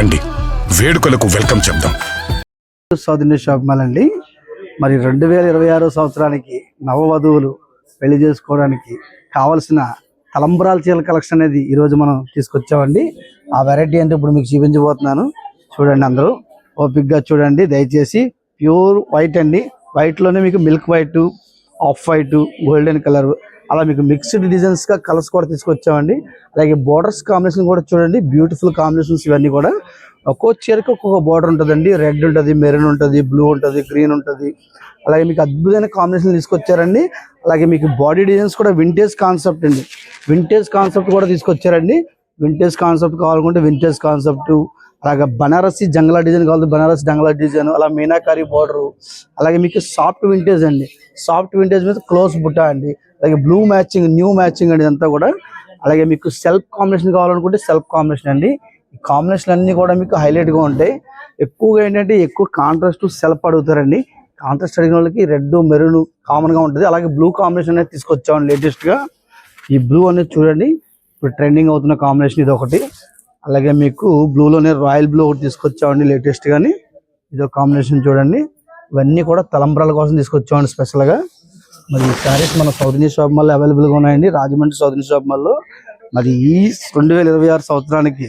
రండి. వేడుకలకు వెల్కమ్ చెప్దాం. సౌదర్య షాప్ మాల్ అండి మరి రెండు వేల ఇరవై ఆరో సంవత్సరానికి నవవధువులు పెళ్ళి చేసుకోవడానికి కావలసిన తలంబరాల చీరల కలెక్షన్ అనేది ఈరోజు మనం తీసుకొచ్చామండి. ఆ వెరైటీ అంటే ఇప్పుడు మీకు చూపించబోతున్నాను. చూడండి అందరూ. ఓపిక్గా చూడండి. దయచేసి ప్యూర్ వైట్ అండి. వైట్లోనే మీకు milk white off white golden colour అలా మీకు మిక్స్డ్ డిజైన్స్గా కలర్స్ కూడా తీసుకొచ్చామండి. అలాగే బోర్డర్స్ కాంబినేషన్ కూడా చూడండి బ్యూటిఫుల్ కాంబినేషన్స్ ఇవన్నీ కూడా. ఒక్కో చీరకి ఒక్కొక్క బార్డర్ ఉంటుందండి. రెడ్ ఉంటుంది మెరూన్ ఉంటుంది బ్లూ ఉంటుంది గ్రీన్ ఉంటుంది. అలాగే మీకు అద్భుతమైన కాంబినేషన్ తీసుకొచ్చారండి. అలాగే మీకు బాడీ డిజైన్స్ కూడా వింటేజ్ కాన్సెప్ట్ అండి. వింటేజ్ కాన్సెప్ట్ కూడా తీసుకొచ్చారండి. వింటేజ్ కాన్సెప్ట్ కావాలనుకుంటే వింటేజ్ కాన్సెప్ట్ అలాగే బనారసి జంగలా డిజైన్ కావాలి బనారసి జంగలా డిజైన్ అలా మీనాకారి బార్డరు అలాగే మీకు సాఫ్ట్ వింటేజ్ అండి. సాఫ్ట్ వింటేజ్ మీద క్లోజ్ బుట్ట అండి. అలాగే బ్లూ మ్యాచింగ్ న్యూ మ్యాచింగ్ అండి ఇదంతా కూడా అలాగే మీకు సెల్ఫ్ కాంబినేషన్ కావాలనుకుంటే సెల్ఫ్ కాంబినేషన్ అండి. ఈ కాంబినేషన్ అన్ని కూడా మీకు హైలైట్గా ఉంటాయి. ఎక్కువగా ఏంటంటే ఎక్కువ కాంట్రాస్ట్ సెల్ఫ్ అడుగుతారండి. కాంట్రాస్ట్ అడిగిన వాళ్ళకి రెడ్ మెరూన్ కామన్గా ఉంటుంది. అలాగే బ్లూ కాంబినేషన్ అనేది తీసుకొచ్చామండి లేటెస్ట్గా. ఈ బ్లూ అనేది చూడండి. ఇప్పుడు ట్రెండింగ్ అవుతున్న కాంబినేషన్ ఇది ఒకటి. అలాగే మీకు బ్లూలోనే రాయల్ బ్లూ ఒకటి తీసుకొచ్చామండి లేటెస్ట్ కానీ ఇదో కాంబినేషన్ చూడండి. ఇవన్నీ కూడా తలంబ్రాల కోసం తీసుకొచ్చామండి స్పెషల్గా. మరి ఈ శారీస్ మన సౌత్ షాప్ మళ్ళీ అవైలబుల్గా ఉన్నాయండి. రాజమండ్రి సౌత్ ఇండియా షాప్ మాల్లో. మరి ఈ రెండు వేల ఇరవై ఆరు సంవత్సరానికి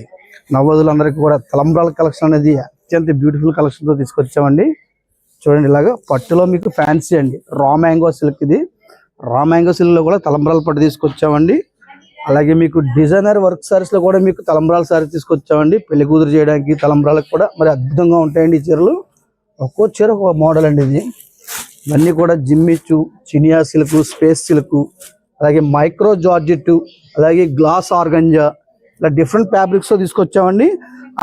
నవోదులందరికీ కూడా తలంబ్రాల కలెక్షన్ అనేది అత్యంత బ్యూటిఫుల్ కలెక్షన్తో తీసుకొచ్చామండి. చూడండి ఇలాగా పట్టులో మీకు ఫ్యాన్సీ అండి. రా మ్యాంగో సిల్క్ ఇది. రా మ్యాంగో సిల్క్లో కూడా తలంబ్రాల పట్టు తీసుకొచ్చామండి. అలాగే మీకు డిజైనర్ వర్క్ సారీస్లో కూడా మీకు తలంబ్రాల సారీ తీసుకొచ్చామండి. పెళ్ళి కూతురు చేయడానికి తలంబ్రాలకు కూడా మరి అద్భుతంగా ఉంటాయండి ఈ చీరలు. ఒక్కో చీర ఒక మోడల్ అండి ఇది. ఇవన్నీ కూడా జిమ్మిచ్చు చినియా సిల్క్ స్పేస్ సిల్క్ అలాగే మైక్రో జార్జెట్ అలాగే గ్లాస్ ఆర్గంజా ఇలా డిఫరెంట్ ఫ్యాబ్రిక్స్తో తీసుకొచ్చామండి.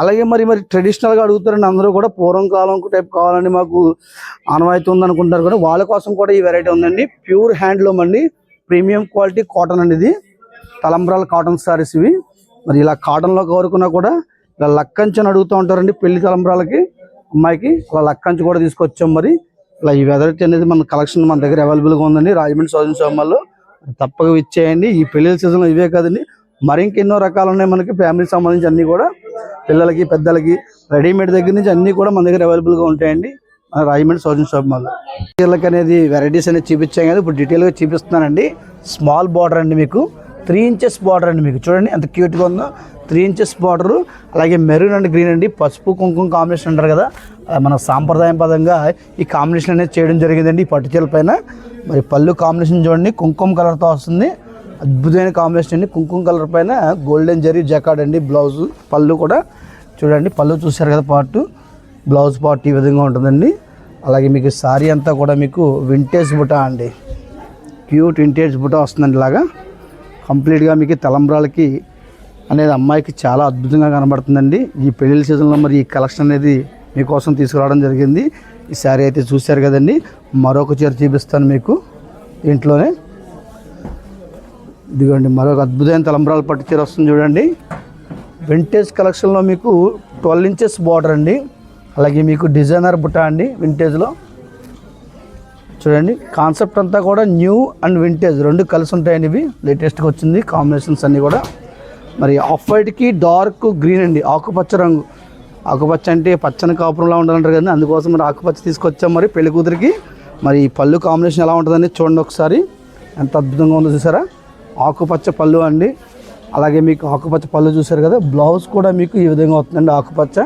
అలాగే మరి మరి ట్రెడిషనల్గా అడుగుతారండి అందరూ కూడా పూర్వం కాలం టైప్ కావాలని మాకు. ఆనవాయితీ ఉందనుకుంటారు కూడా వాళ్ళ కోసం కూడా ఈ వెరైటీ ఉందండి. ప్యూర్ హ్యాండ్లూమ్ అండి. ప్రీమియం క్వాలిటీ కాటన్ అండి ఇది. తలంబ్రాల కాటన్ సారీస్ ఇవి. మరి ఇలా కాటన్లో కోరుకున్నా కూడా ఇలా లక్కంచు అని అడుగుతూ ఉంటారండి పెళ్ళి తలంబ్రాలకి అమ్మాయికి. అలా లక్కంచు కూడా తీసుకొచ్చాం మరి. ఇలా ఈ వెదరటి అనేది మన కలెక్షన్ మన దగ్గర అవైలబుల్గా ఉందండి. రాజమండ్రి సౌజన్ సోమాల్లో తప్పక ఇచ్చేయండి ఈ పెళ్ళి సీజన్ ఇవే కాదండి. మరి ఇంకెన్నో రకాలు ఉన్నాయి మనకి. ఫ్యామిలీకి సంబంధించి అన్నీ కూడా. పిల్లలకి పెద్దలకి రెడీమేడ్ దగ్గర నుంచి అన్ని కూడా మన దగ్గర అవైలబుల్గా ఉంటాయండి. మన రాజమండ్రి సౌజన్ షాప్ మాల్ అనేది వెరైటీస్ అనేది చూపించాం కదా. ఇప్పుడు డీటెయిల్గా చూపిస్తున్నానండి. స్మాల్ బార్డర్ అండి మీకు. త్రీ ఇంచెస్ బార్డర్ అండి మీకు. చూడండి ఎంత క్యూట్గా ఉందో. త్రీ ఇంచెస్ బార్డరు అలాగే మెరూన్ అండ్ గ్రీన్ అండి. పసుపు కుంకుమ కాంబినేషన్ అంటారు కదా. మన సాంప్రదాయం పదంగా ఈ కాంబినేషన్ అనేది చేయడం జరిగిందండి ఈ పట్టుచీల పైన. మరి పళ్ళు కాంబినేషన్ చూడండి కుంకుమ కలర్తో వస్తుంది. అద్భుతమైన కాంబినేషన్ అండి. కుంకుమ కలర్ పైన గోల్డెన్ జరీ జకాడ్ అండి బ్లౌజ్ పళ్ళు కూడా. చూడండి పళ్ళు చూశారు కదా పార్ట్ బ్లౌజ్ పార్ట్ ఈ విధంగా ఉంటుందండి. అలాగే మీకు సారీ అంతా కూడా మీకు వింటేజ్ బుటా అండి. క్యూట్ వింటేజ్ బుటా వస్తుందండి ఇలాగా. కంప్లీట్గా మీకు తలంబ్రాలకి అనేది అమ్మాయికి చాలా అద్భుతంగా కనబడుతుందండి. ఈ పెళ్ళి సీజన్లో మరి ఈ కలెక్షన్ అనేది మీకోసం తీసుకురావడం జరిగింది. ఈ శారీ అయితే చూశారు కదండి. మరొక చీర చూపిస్తాను మీకు దీంట్లోనే ఇదిగోండి మరొక అద్భుతమైన తలంబ్రాల పట్టు చీర వస్తుంది చూడండి. వింటేజ్ కలెక్షన్లో మీకు ట్వెల్వ్ ఇంచెస్ బార్డర్ అండి. అలాగే మీకు డిజైనర్ బుట్ట అండి వింటేజ్లో చూడండి కాన్సెప్ట్ అంతా కూడా న్యూ అండ్ వింటేజ్ రెండు కలిసి ఉంటాయండి ఇవి. లేటెస్ట్గా వచ్చింది కాంబినేషన్స్ అన్నీ కూడా. మరి ఆఫ్ వైట్కి డార్క్ గ్రీన్ అండి ఆకుపచ్చ రంగు. ఆకుపచ్చ అంటే పచ్చని కాపురంలా ఉండాలంటారు కదండి అందుకోసం మరి ఆకుపచ్చ తీసుకొచ్చాం మరి పెళ్ళి కూతురికి. మరి ఈ పళ్ళు కాంబినేషన్ ఎలా ఉంటుందని చూడండి ఒకసారి. ఎంత అద్భుతంగా ఉందో చూసారా? ఆకుపచ్చ పళ్ళు అండి. అలాగే మీకు ఆకుపచ్చ పళ్ళు చూసారు కదా బ్లౌజ్ కూడా మీకు ఈ విధంగా వస్తుందండి ఆకుపచ్చ.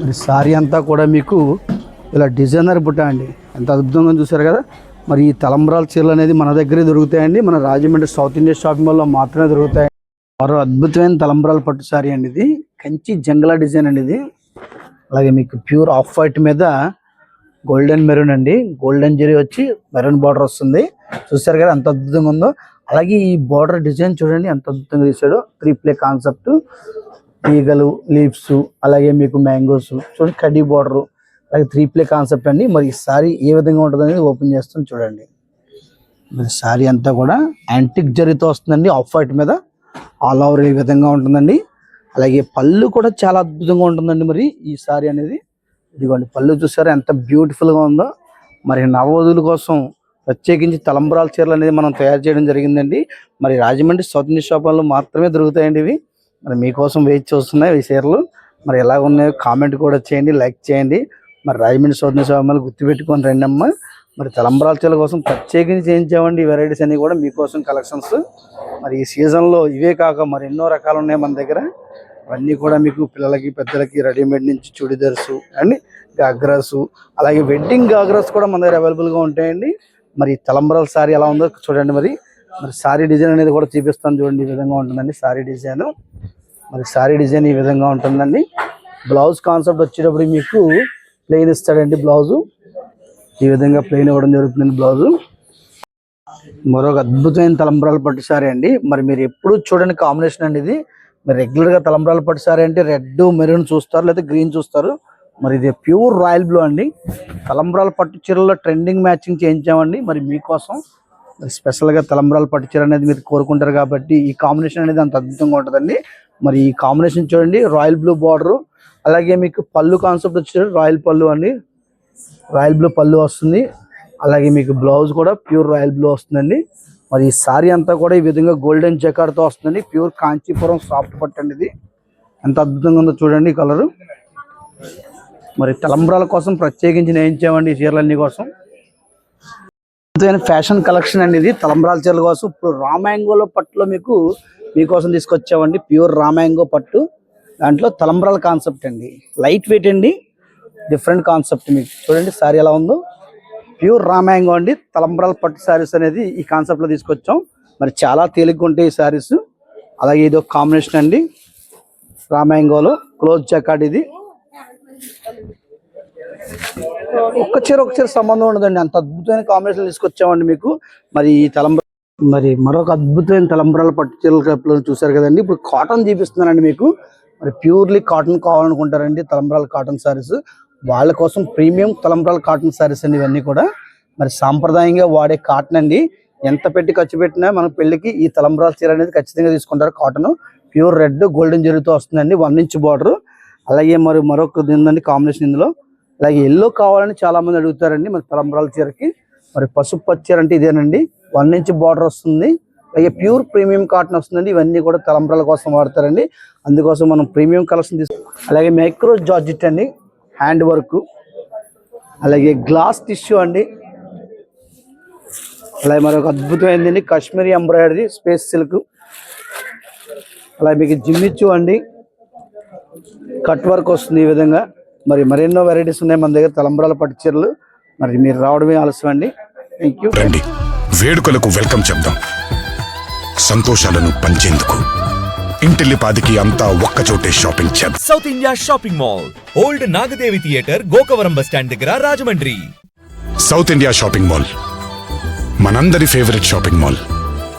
మరి సారీ అంతా కూడా మీకు ఇలా డిజైనర్ బుట్ట అండి. ఎంత అద్భుతంగా చూసారు కదా. మరి ఈ తలంబ్రాల చీరలు అనేది మన దగ్గరే దొరుకుతాయండి. మన రాజమండ్రి సౌత్ ఇండియా షాపింగ్ మాల్లో మాత్రమే దొరుకుతాయి. మరో అద్భుతమైన తలంబ్రాల పట్టు సారీ అండి ఇది. కంచి జంగలా డిజైన్ అండి ఇది. అలాగే మీకు ప్యూర్ ఆఫ్ వైట్ మీద గోల్డెన్ మెరూన్ అండి. గోల్డెన్ జరీ వచ్చి మెరూన్ బార్డర్ వస్తుంది. చూసారు కదా ఎంత అద్భుతంగా ఉందో. అలాగే ఈ బార్డర్ డిజైన్ చూడండి ఎంత అద్భుతంగా తీసాడో త్రీ ప్లే కాన్సెప్ట్. ఈగలు లీవ్స్ అలాగే మీకు మ్యాంగోస్. చూడండి కడ్డీ బార్డరు. అలాగే త్రీ ప్లే కాన్సెప్ట్ అండి. మరి సారీ ఏ విధంగా ఉంటుంది అనేది ఓపెన్ చేస్తాను చూడండి. మరి సారీ అంతా కూడా యాంటిక్ జరీతో వస్తుందండి. ఆఫ్ వైట్ మీద ఆల్ ఓవర్ ఈ విధంగా ఉంటుందండి. అలాగే పళ్ళు కూడా చాలా అద్భుతంగా ఉంటుందండి మరి ఈ సారీ అనేది. ఇదిగోండి పళ్ళు చూసారా ఎంత బ్యూటిఫుల్గా ఉందో. మరి నవవధువుల కోసం ప్రత్యేకించి తలంబరాల చీరలు అనేది మనం తయారు చేయడం జరిగిందండి. మరి రాజమండ్రి స్వతంత్ర ఇండియా షాపుల్లో మాత్రమే దొరుకుతాయండి ఇవి. మరి మీకోసం వెయిట్ చూస్తున్నాయి ఈ చీరలు. మరి ఎలా ఉన్నాయో కామెంట్ కూడా చేయండి లైక్ చేయండి. మరి రాజమండ్రి సోదన స్వామి గుర్తుపెట్టుకొని రండి అమ్మ మరి తలంబరాల చీల కోసం ప్రత్యేకించి చేయించామండి ఈ వెరైటీస్ అన్నీ కూడా మీకోసం కలెక్షన్స్ మరి ఈ సీజన్లో ఇవే కాక మరి ఎన్నో రకాలు ఉన్నాయి మన దగ్గర. అవన్నీ కూడా మీకు పిల్లలకి పెద్దలకి రెడీమేడ్ నుంచి చుడిదర్స్ అండ్ గాగ్రాస్ అలాగే వెడ్డింగ్ గాగ్రాస్ కూడా మన దగ్గర అవైలబుల్గా ఉంటాయండి. మరి తలంబరాల శారీ ఎలా ఉందో చూడండి మరి. మరి శారీ డిజైన్ అనేది కూడా చూపిస్తాను చూడండి ఈ విధంగా ఉంటుందండి శారీ డిజైన్. మరి శారీ డిజైన్ ఈ విధంగా ఉంటుందండి. బ్లౌజ్ కాన్సెప్ట్ వచ్చేటప్పుడు మీకు ప్లెయిన్ ఇస్తాడండి బ్లౌజు. ఈ విధంగా ప్లెయిన్ ఇవ్వడం జరుగుతుందండి బ్లౌజు. మరొక అద్భుతమైన తలంబ్రాలు పట్టు సారీ అండి. మరి మీరు ఎప్పుడు చూడండి కాంబినేషన్ అండి ఇది. మీరు రెగ్యులర్గా తలంబరాల పట్టు సారీ అంటే రెడ్ మెరూన్ చూస్తారు లేదా గ్రీన్ చూస్తారు. మరి ఇది ప్యూర్ రాయల్ బ్లూ అండి. తలంబ్రాల పట్టు చీరల్లో ట్రెండింగ్ మ్యాచింగ్ చేయించామండి. మరి మీకోసం మరి స్పెషల్గా పట్టు చీర అనేది మీరు కోరుకుంటారు కాబట్టి ఈ కాంబినేషన్ అనేది అంత అద్భుతంగా ఉంటుందండి. మరి ఈ కాంబినేషన్ చూడండి రాయల్ బ్లూ బార్డరు. అలాగే మీకు పళ్ళు కాన్సెప్ట్ వచ్చేది రాయల్ పళ్ళు అండి. రాయల్ బ్లూ పళ్ళు వస్తుంది. అలాగే మీకు బ్లౌజ్ కూడా ప్యూర్ రాయల్ బ్లూ వస్తుందండి. మరి ఈ సారీ అంతా కూడా ఈ విధంగా గోల్డెన్ జకార్తో వస్తుందండి. ప్యూర్ కాంచీపురం సాఫ్ట్ పట్టు అండి ఇది. ఎంత అద్భుతంగా ఉందో చూడండి ఈ కలరు. మరి తలంబ్రాల కోసం ప్రత్యేకించి నేయించామండి ఈ చీరలన్నీ కోసం. అద్భుతమైన ఫ్యాషన్ కలెక్షన్ అండి ఇది. తలంబ్రాల చీరల కోసం ఇప్పుడు రామాంగోలో పట్టులో మీకు మీకోసం తీసుకొచ్చామండి. ప్యూర్ రామాంగో పట్టు. దాంట్లో తలంబ్రాల కాన్సెప్ట్ అండి. లైట్ వెయిట్ అండి. డిఫరెంట్ కాన్సెప్ట్ మీకు. చూడండి సారీ ఎలా ఉందో. ప్యూర్ రామాయంగా అండి. తలంబ్రాల పట్టు శారీస్ అనేది ఈ కాన్సెప్ట్లో తీసుకొచ్చాం. మరి చాలా తేలిగ్గా ఉంటాయి ఈ శారీస్ అలాగే ఇది ఒక కాంబినేషన్ అండి. రామాంగోలో క్లోజ్ జకాట్ ఇది. ఒక్క చీర ఒక చీర సంబంధం ఉండదండి. అంత అద్భుతమైన కాంబినేషన్ తీసుకొచ్చామండి మీకు. మరి ఈ తలంబ్ర మరి మరొక అద్భుతమైన తలంబ్రాల పట్టు చీరల చూసారు కదండి. ఇప్పుడు కాటన్ చూపిస్తున్నానండి మీకు. మరి ప్యూర్లీ కాటన్ కావాలనుకుంటారండి తలంబ్రాల కాటన్ శారీస్ వాళ్ళ కోసం ప్రీమియం తలంబ్రాల కాటన్ శారీస్ అండి ఇవన్నీ కూడా. మరి సాంప్రదాయంగా వాడే కాటన్ అండి. ఎంత పెట్టి ఖర్చు పెట్టినా మన పెళ్ళికి ఈ తలంబ్రాల చీర అనేది ఖచ్చితంగా తీసుకుంటారు కాటన్ ప్యూర్ రెడ్ గోల్డెన్ జరీతో వస్తుందండి వన్ ఇంచ్ బార్డర్ అలాగే మరి మరొక ఉందండి కాంబినేషన్ ఇందులో. అలాగే ఎల్లో కావాలని చాలా మంది అడుగుతారండి మరి తలంబ్రాల చీరకి. మరి పసుపు పచ్చి చీర అంటే ఇదేనండి. వన్ ఇంచ్ బార్డర్ వస్తుంది. అలాగే ప్యూర్ ప్రీమియం కాటన్ వస్తుందండి. ఇవన్నీ కూడా తలంబ్రాల కోసం వాడతారండి. అందుకోసం మనం ప్రీమియం కలెక్షన్ తీసుకు అలాగే మైక్రో జార్జిట్ అండి. Hand work. అలాగే గ్లాస్ టిష్యూ అండి. అలాగే మరొక అద్భుతమైనది కాశ్మీరీ ఎంబ్రాయిడరీ స్పేస్ సిల్క్. అలాగే మీకు జిమ్మిచ్చు అండి. కట్ వర్క్ వస్తుంది ఈ విధంగా. మరి మరెన్నో వెరైటీస్ ఉన్నాయి మన దగ్గర తలంబ్రాల పట్టు చీరలు. మరి మీరు రావడమే ఆలస్యం అండి. థ్యాంక్ యూ వేడుకలకు వెల్కమ్ చెప్దాం. సంతోషాలను పంచేందుకు ఇంటిల్లిపాదికి అంతా ఒక్కచోటే షాపింగ్ చేద్దాం. South India shopping mall old Nagadevi theatre Gokavaram bus stand దగ్గర Rajahmundry. South India shopping mall మనందరి ఫేవరెట్ షాపింగ్ మాల్.